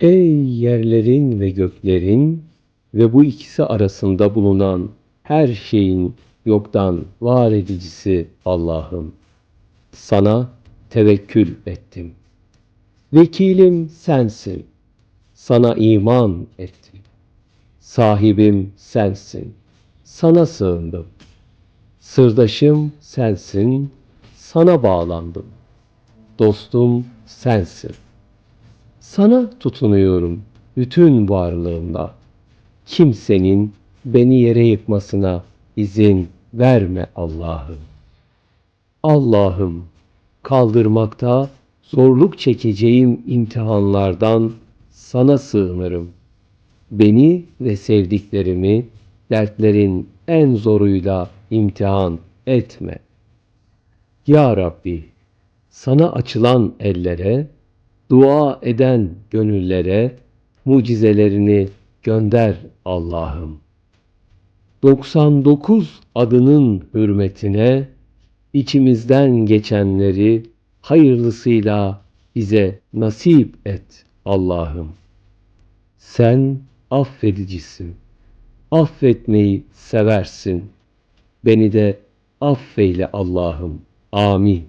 Ey yerlerin ve göklerin ve bu ikisi arasında bulunan her şeyin yoktan var edicisi Allah'ım. Sana tevekkül ettim. Vekilim sensin. Sana iman ettim. Sahibim sensin. Sana sığındım. Sırdaşım sensin. Sana bağlandım. Dostum sensin. Sana tutunuyorum bütün varlığımla. Kimsenin beni yere yıkmasına izin verme Allah'ım. Allah'ım kaldırmakta zorluk çekeceğim imtihanlardan sana sığınırım. Beni ve sevdiklerimi dertlerin en zoruyla imtihan etme. Ya Rabbi, sana açılan ellere, dua eden gönüllere mucizelerini gönder Allah'ım. 99 adının hürmetine içimizden geçenleri hayırlısıyla bize nasip et Allah'ım. Sen affedicisin. Affetmeyi seversin. Beni de affeyle Allah'ım. Amin.